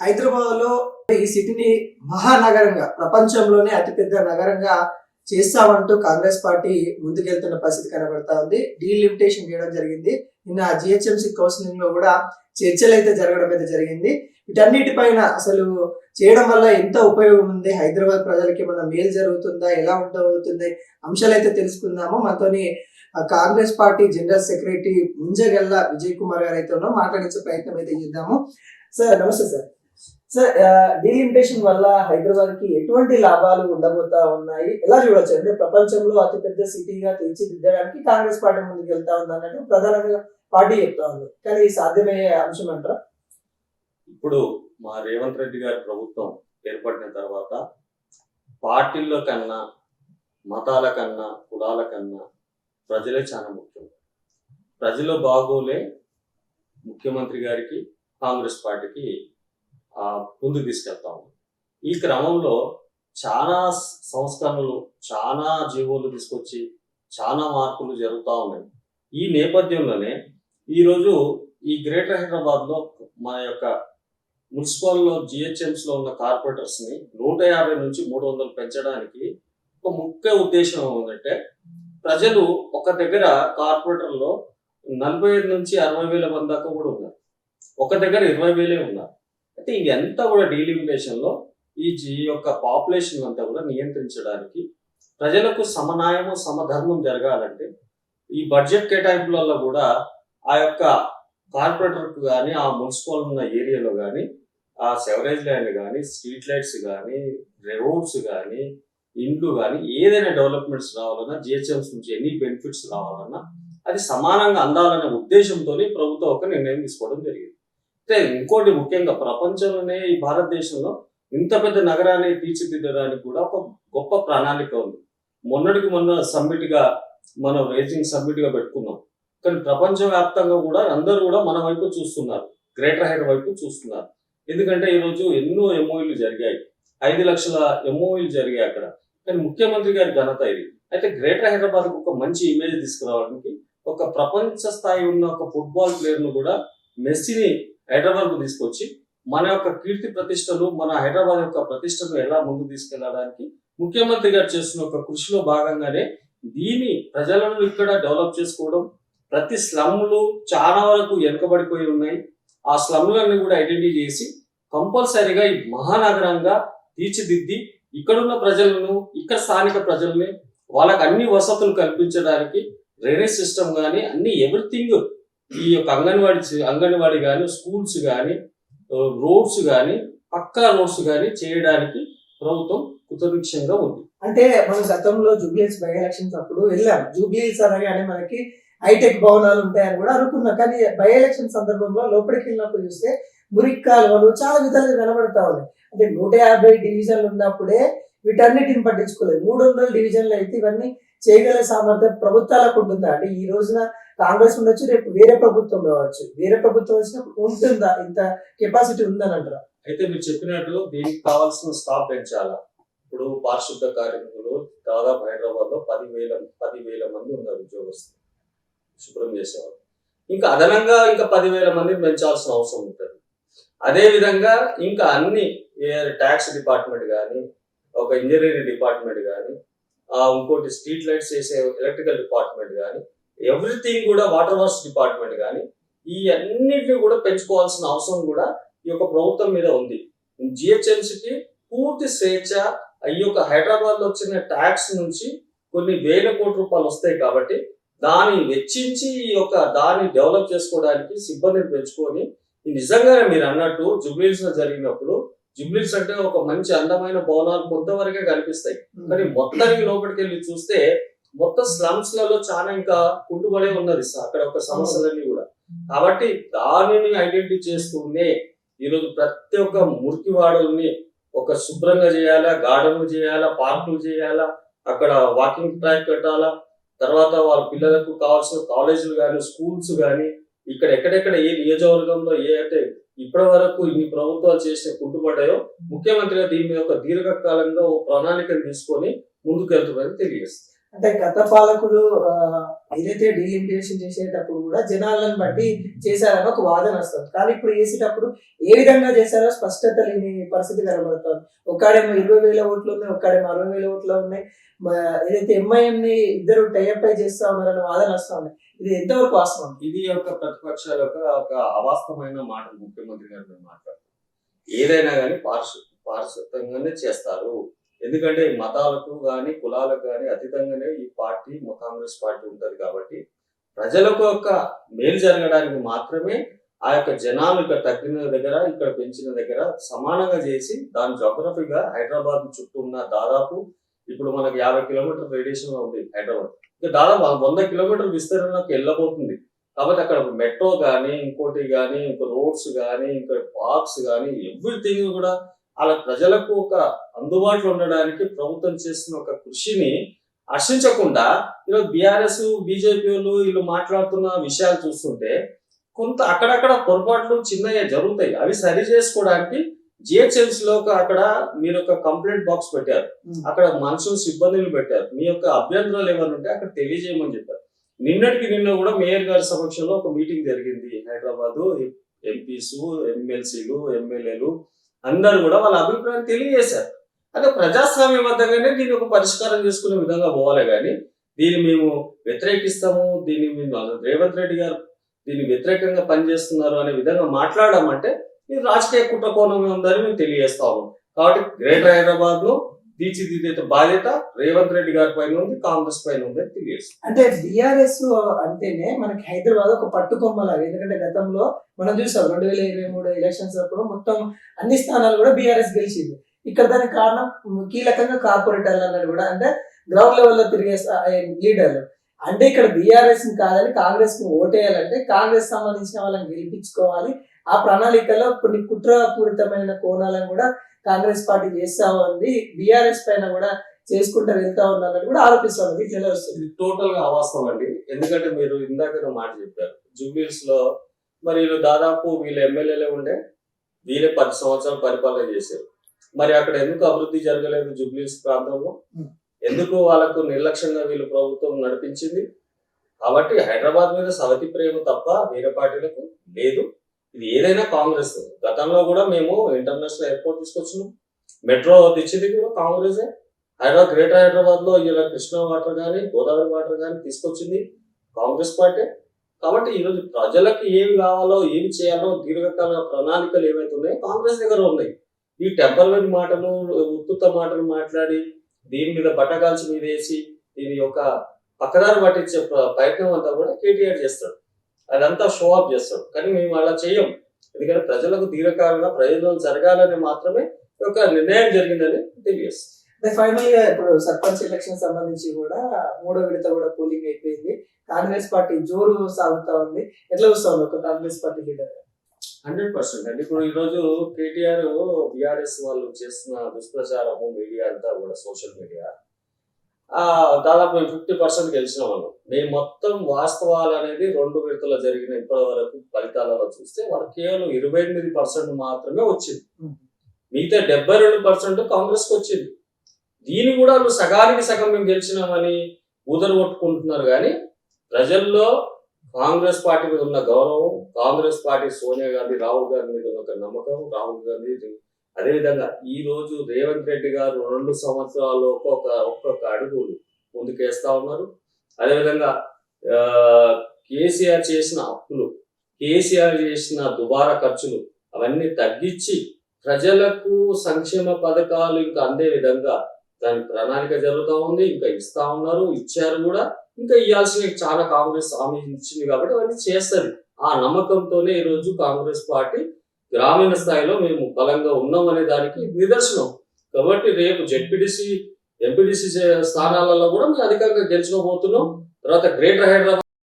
హైదరాబాద్లో ఈ సిటీని మహానగరంగా ప్రపంచంలోనే అతిపెద్ద నగరంగా చేస్తామంటూ కాంగ్రెస్ పార్టీ ముందుకెళ్తున్న పరిస్థితి కనబడతా ఉంది. డీలిమిటేషన్ చేయడం జరిగింది. నిన్న జిహెచ్ఎంసీ కౌన్సిలింగ్లో కూడా చర్చలు అయితే జరగడం అయితే జరిగింది. వీటన్నిటిపైన అసలు చేయడం వల్ల ఎంత ఉపయోగం ఉంది? హైదరాబాద్ ప్రజలకి ఏమైనా మేలు జరుగుతుందా? ఎలా ఉండబోతుంది? అంశాలు అయితే తెలుసుకుందాము. మనతోని Congress party general secretary Munjagalla Vijay Kumar garu అయితే ఉన్నాం మాట్లాడించే ప్రయత్నం అయితే చేద్దాము. సార్ నమస్తే సార్. సార్ డీలిమిటేషన్ వల్ల హైదరాబాద్కి ఎటువంటి లాభాలు ఉండబోతా ఉన్నాయి? ఎలా చూడొచ్చు? అంటే ప్రపంచంలో అతిపెద్ద సిటీగా తీర్చిదిద్దడానికి కాంగ్రెస్ పార్టీ ముందుకు వెళ్తా ఉంది అన్నట్టు ప్రధానంగా పార్టీ చెప్తా ఉంది. కానీ సాధ్యమయ్యే అంశం అంటారా? ఇప్పుడు మా రేవంత్ రెడ్డి గారి ప్రభుత్వం ఏర్పడిన తర్వాత పార్టీల్లో కన్నా మతాల కన్నా కులాల కన్నా ప్రజలే చాలా ముఖ్యం. ప్రజల బాగోలే ముఖ్యమంత్రి గారికి కాంగ్రెస్ పార్టీకి ముందుకు తీసుకెళ్తా ఉంది ఈ క్రమంలో చాలా సంస్కరణలు చాలా జీవోలు తీసుకొచ్చి చాలా మార్పులు జరుగుతూ ఉన్నాయి. ఈ నేపథ్యంలోనే ఈరోజు ఈ గ్రేటర్ హైదరాబాద్లో మన యొక్క మున్సిపల్లో జిహెచ్ఎంస్లో ఉన్న కార్పొరేటర్స్ని నూట యాభై నుంచి మూడు వందలు పెంచడానికి ఒక ముఖ్య ఉద్దేశం ఏంటంటే ప్రజలు ఒక దగ్గర కార్పొరేటర్లో నలభై ఐదు నుంచి అరవై వేల మంది దాకా కూడా ఉన్నారు. ఒక దగ్గర ఇరవై వేలే ఉన్నారు. అయితే ఇది కూడా డీలిమిటేషన్లో ఈ జీ యొక్క పాపులేషన్ అంతా కూడా నియంత్రించడానికి ప్రజలకు సమన్యాయము సమధర్మం జరగాలంటే ఈ బడ్జెట్ కేటాయింపులలో కూడా ఆ యొక్క కార్పొరేటర్కు కానీ ఆ మున్సిపల్ ఉన్న ఏరియాలో కానీ ఆ సెవరేజ్ ల్యాండ్ కానీ స్ట్రీట్ లైట్స్ కానీ రోడ్స్ కానీ ఇండ్లు కానీ ఏదైనా డెవలప్మెంట్స్ రావాలన్నా జిహెచ్ఎంస్ నుంచి ఎన్ని బెనిఫిట్స్ రావాలన్నా అది సమానంగా అందాలనే ఉద్దేశంతో ప్రభుత్వం ఒక నిర్ణయం తీసుకోవడం జరిగింది. అయితే ఇంకోటి ముఖ్యంగా ప్రపంచంలోనే ఈ భారతదేశంలో ఇంత పెద్ద నగరాన్ని తీర్చిదిద్దడానికి కూడా ఒక గొప్ప ప్రణాళిక ఉంది. మొన్నటికి మొన్న సమ్మిట్గా మనం రేజింగ్ సమ్మిట్గా పెట్టుకున్నాం. కానీ ప్రపంచవ్యాప్తంగా కూడా అందరూ కూడా మన వైపు చూస్తున్నారు. గ్రేటర్ హైడ్ వైపు చూస్తున్నారు. ఎందుకంటే ఈరోజు ఎన్నో ఎంఓఈలు జరిగాయి. ఐదు లక్షల ఎంఓఈలు జరిగాయి అక్కడ. కానీ ముఖ్యమంత్రి గారి ఘనత ఇది. అయితే గ్రేటర్ హైదరాబాద్ ఒక మంచి ఇమేజ్ తీసుకురావడానికి ఒక ప్రపంచ స్థాయి ఉన్న ఒక ఫుట్బాల్ ప్లేయర్ను కూడా మెస్సీని హైదరాబాద్కు తీసుకొచ్చి మన యొక్క కీర్తి ప్రతిష్టలు మన హైదరాబాద్ యొక్క ప్రతిష్టను ఎలా ముందుకు తీసుకెళ్ళడానికి ముఖ్యమంత్రి గారు చేస్తున్న ఒక కృషిలో భాగంగానే దీని ప్రజలను ఇక్కడ డెవలప్ చేసుకోవడం ప్రతి స్లమ్లు చాలా వరకు వెనుకబడిపోయి ఉన్నాయి. ఆ స్లమ్లన్నీ కూడా ఐడెంటిఫై చేసి కంపల్సరీగా ఈ మహానగరంగా తీర్చిదిద్ది ఇక్కడున్న ప్రజలను ఇక్కడ స్థానిక ప్రజల్ని వాళ్ళకి అన్ని వసతులు కల్పించడానికి డ్రైనేజ్ సిస్టమ్ కానీ అన్ని ఎవ్రీథింగ్ ఈ యొక్క అంగన్వాడి అంగన్వాడి కానీ స్కూల్స్ కానీ రోడ్స్ కానీ పక్కా రోడ్స్ కానీ చేయడానికి ప్రభుత్వం కృతవృక్షంగా ఉంది. అంటే మనం గతంలో జూబ్లీస్ బై ఎలక్షన్స్ అప్పుడు వెళ్ళాం. జూబ్లీస్ అనగానే మనకి హైటెక్ భవనాలు ఉంటాయని కూడా అనుకున్నాం. కానీ బై ఎలక్షన్ సందర్భంలో లోపలికి వెళ్ళినప్పుడు చూస్తే మురికి కాలువలు చాలా విధాలుగా కనబడతా ఉన్నాయి. అంటే నూట యాభై డివిజన్లు ఉన్నప్పుడే వీటన్నిటిని పట్టించుకోలేదు. మూడు వందల డివిజన్లు అయితే ఇవన్నీ చేయగల సామర్థ్యం ప్రభుత్వాలకు ఉంటుందా? అంటే ఈ రోజున కాంగ్రెస్ ఉండొచ్చు రేపు వేరే ప్రభుత్వం రావచ్చు. వేరే ప్రభుత్వం వచ్చినప్పుడు ఉంటుందా? ఇంత కెపాసిటీ ఉందని అంటారా? అయితే మీరు చెప్పినట్టు దీనికి కావాల్సిన స్టాఫ్ పెంచాలా? ఇప్పుడు పారిశుద్ధ కార్మికులు దాదాపు హైదరాబాద్లో పదివేల పదివేల మంది ఉన్నారు ఉద్యోగస్తులు. శుభ్రం చేసేవారు ఇంకా అదనంగా ఇంకా పదివేల మంది పెంచాల్సిన అవసరం ఉంటుంది. అదే విధంగా ఇంకా అన్ని ట్యాక్స్ డిపార్ట్మెంట్ కానీ ఒక ఇంజనీరింగ్ డిపార్ట్మెంట్ కానీ ఇంకోటి స్ట్రీట్ లైట్స్ చేసే ఎలక్ట్రికల్ డిపార్ట్మెంట్ కానీ ఎవ్రీథింగ్ కూడా వాటర్ వర్క్స్ డిపార్ట్మెంట్ కానీ ఈ అన్నిటిని కూడా పెంచుకోవాల్సిన అవసరం కూడా ఈ యొక్క ప్రభుత్వం మీద ఉంది. జిహెచ్ఎంసీకి పూర్తి స్వేచ్ఛ ఈ యొక్క హైదరాబాద్లో వచ్చిన ట్యాక్స్ నుంచి కొన్ని వేల కోట్ల రూపాయలు వస్తాయి కాబట్టి దాన్ని వెచ్చించి ఈ యొక్క దాన్ని డెవలప్ చేసుకోవడానికి సిబ్బందిని పెంచుకొని నిజంగానే మీరు అన్నట్టు జుబ్లీస్లో జరిగినప్పుడు జుబ్లీస్ అంటే ఒక మంచి అందమైన భవనాలు కొంతవరకే కనిపిస్తాయి. కానీ మొత్తానికి లోపలికి వెళ్ళి చూస్తే మొత్తం స్లమ్స్లలో చాలా ఇంకా కుంటుబడే ఉన్నది స- అక్కడ ఒక సమస్యలన్నీ కూడా. కాబట్టి దానిని ఐడెంటిఫై చేస్తూనే ఈరోజు ప్రతి ఒక్క మురికి వాడల్ని ఒక శుభ్రంగా చేయాలా గార్డెన్లు చేయాలా పార్కులు చేయాలా అక్కడ వాకింగ్ ట్రాక్ పెట్టాలా తర్వాత వాళ్ళ పిల్లలకు కావాల్సిన కాలేజీలు కానీ స్కూల్స్ కానీ ఇక్కడ ఎక్కడెక్కడ ఏ నియోజకవర్గంలో ఏ అయితే ఇప్పటి వరకు ఇన్ని ప్రభుత్వాలు చేసిన కుంటుపడ్డాయో ముఖ్యమంత్రిగా దీని మీద ఒక దీర్ఘకాలంగా ఒక ప్రణాళికను తీసుకొని ముందుకు వెళ్తున్నారని తెలియజేస్తుంది. అంటే గత పాలకులు ఏదైతే డీలిమిటేషన్ చేసేటప్పుడు కూడా జనాలను బట్టి చేశారని ఒక వాదన వస్తుంది. కానీ ఇప్పుడు చేసేటప్పుడు ఏ విధంగా చేశారో స్పష్టత లేని పరిస్థితి కనబడుతుంది. ఒక్కడేమో ఇరవై వేల ఓట్లు ఉన్నాయి ఒక్కడేమో అరవై వేల ఓట్లు ఉన్నాయి. ఏదైతే ఎంఐఎంని ఇద్దరు టైఅప్ అయి చేస్తా ఉన్నారని వాదన వస్తా ఉన్నాయి ఇది ఎంతవరకు వాస్తవం? ఇది ఒక ప్రతిపక్షాల యొక్క ఒక అవాస్తవమైన మాట ముఖ్యమంత్రి గారు మీరు మాట్లాడుతారు ఏదైనా కానీ పార్శ్వ పార్శ్వతంగానే చేస్తారు. ఎందుకంటే మతాలకు కానీ కులాలకు కానీ అతీతంగానే ఈ పార్టీ కాంగ్రెస్ పార్టీ ఉంటుంది కాబట్టి ప్రజలకు యొక్క మేలు జరగడానికి మాత్రమే ఆ యొక్క జనాలు ఇక్కడ తగ్గిన దగ్గర ఇక్కడ పెంచిన దగ్గర సమానంగా చేసి దాని జోగ్రఫీగా హైదరాబాద్ చుట్టూ ఉన్న దాదాపు ఇప్పుడు మనకి యాభై కిలోమీటర్ రేడియేషన్ ఉంది హైదరాబాద్. ఇంకా దాదాపు వంద కిలోమీటర్ల విస్తీర్ణంలోకి వెళ్ళబోతుంది. కాబట్టి అక్కడ మెట్రో కానీ ఇంకోటి కానీ ఇంకో రోడ్స్ కానీ ఇంకా పార్క్స్ కానీ ఎవ్రీథింగ్ కూడా అలా ప్రజలకు ఒక అందుబాటులో ఉండడానికి ప్రభుత్వం చేస్తున్న ఒక కృషిని హర్షించకుండా ఈరోజు బీఆర్ఎస్ బీజేపీ వాళ్ళు వీళ్ళు మాట్లాడుతున్న విషయాలు చూస్తుంటే కొంత అక్కడక్కడ పొరపాట్లు చిన్నగా జరుగుతాయి. అవి సరి చేసుకోవడానికి జిహెచ్ఎంసీ లో అక్కడ మీరు ఒక కంప్లైంట్ బాక్స్ పెట్టారు. అక్కడ మనుషులు సిబ్బందులు పెట్టారు. మీ యొక్క అభ్యంతరాలు ఏమైనా ఉంటే అక్కడ తెలియజేయమని చెప్పారు. నిన్నటికి నిన్న కూడా మేయర్ గారి సమక్షంలో ఒక మీటింగ్ జరిగింది హైదరాబాద్. ఎంపీస్ ఎమ్మెల్సీలు ఎమ్మెల్యేలు అందరూ కూడా వాళ్ళ అభిప్రాయం తెలియజేశారు. అదే ప్రజాస్వామ్యబద్ధంగానే దీన్ని ఒక పరిష్కారం చేసుకునే విధంగా పోవాలి కానీ దీన్ని మేము వ్యతిరేకిస్తాము దీన్ని మేము రేవంత్ రెడ్డి గారు దీన్ని వ్యతిరేకంగా పనిచేస్తున్నారు అనే విధంగా మాట్లాడమంటే ఇది రాజకీయ కుట్రకోణమే ఉందని మేము తెలియజేస్తాము కాబట్టి గ్రేటర్ హైదరాబాద్లో తీర్చిదిద్దే బాధ్యత రేవంత్ రెడ్డి గారి పైన ఉంది కాంగ్రెస్ పైన ఉంది అని తెలియదు అంటే బిఆర్ఎస్ అంటేనే మనకి హైదరాబాద్ ఒక పట్టుకొమ్మలాగా ఎందుకంటే గతంలో మనం చూసాం రెండు వేల ఇరవై మూడు ఎలక్షన్స్ అప్పుడు మొత్తం అన్ని స్థానాలు కూడా బీఆర్ఎస్ గెలిచింది. ఇక్కడ దానికి కారణం కీలకంగా కార్పొరేటర్లు అన్నది కూడా అంటే గ్రౌండ్ లెవెల్లో తిరిగే లీడర్లు. అంటే ఇక్కడ బీఆర్ఎస్ కాదని కాంగ్రెస్కు ఓటేయాలంటే కాంగ్రెస్ సంబంధించిన వాళ్ళని గెలిపించుకోవాలి. ఆ ప్రణాళికలో కొన్ని కుట్రపూరితమైన కోణాలను కూడా కాంగ్రెస్ పార్టీ చేస్తా ఉంది బీఆర్ఎస్ పైన కూడా చేసుకుంటూ వెళ్తా ఉందని కూడా ఆరోపిస్తాం ఇట్లా ఎలా వస్తుంది. ఇది టోటల్గా అవాస్తవం అండి. ఎందుకంటే మీరు ఇందాక మాట చెప్పారు. జూబ్లీస్లో మరి వీళ్ళు దాదాపు వీళ్ళ ఎమ్మెల్యేలే ఉండే. వీళ్ళే పది సంవత్సరాలు పరిపాలన చేశారు. మరి అక్కడ ఎందుకు అభివృద్ధి జరగలేదు జూబ్లీస్ ప్రాంతంలో? Hmm. ఎందుకు వాళ్ళకు నిర్లక్ష్యంగా వీళ్ళు ప్రభుత్వం నడిపించింది? కాబట్టి హైదరాబాద్ మీద సవతి ప్రేమ తప్ప వేరే పార్టీలకు లేదు. ఇది ఏదైనా కాంగ్రెస్. గతంలో కూడా మేము ఇంటర్నేషనల్ ఎయిర్పోర్ట్ తీసుకొచ్చినాం. మెట్రో తెచ్చింది కూడా కాంగ్రెసే హైదరాబాద్ గ్రేటర్ హైదరాబాద్లో ఇలా కృష్ణా వాటర్ కానీ గోదావరి వాటర్ కానీ తీసుకొచ్చింది కాంగ్రెస్ పార్టీ. కాబట్టి ఈరోజు ప్రజలకు ఏమి కావాలో ఏమి చేయాలో దీర్ఘకాల ప్రణాళికలు ఏవైతే ఉన్నాయో కాంగ్రెస్ దగ్గర ఉన్నాయి. ఈ టెంపరరీ మాటలు ఉత్తుత మాటలు మాట్లాడి దీని మీద బట్టగాల్చి మీద వేసి దీని యొక్క పక్కదారి పట్టించే ప్రయత్నం అంతా కూడా కేటీఆర్ చేస్తాడు. అదంతా షో ఆఫ్ చేస్తాడు కానీ మేము అలా చేయం. ఎందుకంటే ప్రజలకు దీర్ఘకాలంగా ప్రయోజనం జరగాలని మాత్రమే ఒక నిర్ణయం జరిగిందని తెలియజేస్తాం. అంటే ఫైనల్గా ఇప్పుడు సర్పంచ్ ఎలక్షన్ సంబంధించి కూడా మూడో విడత కూడా పోలింగ్ అయిపోయింది. కాంగ్రెస్ పార్టీ జోరు సాగుతా ఉంది. ఎట్లా ఉంది ఒక Congress party leader hundred percent అండి. ఇప్పుడు ఈరోజు కేటీఆర్ బీఆర్ఎస్ వాళ్ళు చేస్తున్న దుష్ప్రచారము మీడియా అంతా కూడా సోషల్ మీడియా దాదాపు మేము ఫిఫ్టీ పర్సెంట్ గెలిచిన వాళ్ళం. మేము మొత్తం వాస్తవాలు అనేది రెండు విడతలు జరిగిన ఇప్పటి వరకు ఫలితాలలో చూస్తే వాళ్ళకి కేవలం ఇరవై ఎనిమిది పర్సెంట్ మాత్రమే వచ్చింది. మిగతా డెబ్బై రెండు పర్సెంట్ కాంగ్రెస్కి వచ్చింది. దీని కూడా నువ్వు సగానికి సగం మేము గెలిచినామని ఊదరు కొట్టుకుంటున్నారు కానీ ప్రజల్లో కాంగ్రెస్ పార్టీ మీద ఉన్న గౌరవం కాంగ్రెస్ పార్టీ సోనియా గాంధీ రాహుల్ గాంధీ మీద ఉన్న ఒక నమ్మకం రాహుల్ గాంధీ అదేవిధంగా ఈ రోజు రేవంత్ రెడ్డి గారు రెండు సంవత్సరాలు ఒక్కొక్క ఒక్కొక్క అడుగులు ముందుకేస్తా ఉన్నారు. అదేవిధంగా కేసీఆర్ చేసిన అప్పులు కేసీఆర్ చేసిన దుబారా ఖర్చులు అవన్నీ తగ్గించి ప్రజలకు సంక్షేమ పథకాలు ఇంకా అందే విధంగా దాని ప్రణాళిక జరుగుతూ ఉంది ఇంకా ఇస్తా ఉన్నారు ఇచ్చారు కూడా. ఇంకా ఇవ్వాల్సిన చాలా కాంగ్రెస్ హామీ ఇచ్చింది కాబట్టి అవన్నీ చేస్తారు. ఆ నమ్మకంతోనే ఈ రోజు కాంగ్రెస్ పార్టీ గ్రామీణ స్థాయిలో మేము బలంగా ఉన్నాం అనే దానికి నిదర్శనం. కాబట్టి రేపు జెడ్పీటీసీ ఎంపీటీసీ స్థానాలలో కూడా మేము అధికంగా గెలుచుకోబోతున్నాం. తర్వాత గ్రేటర్ హైదరాబాద్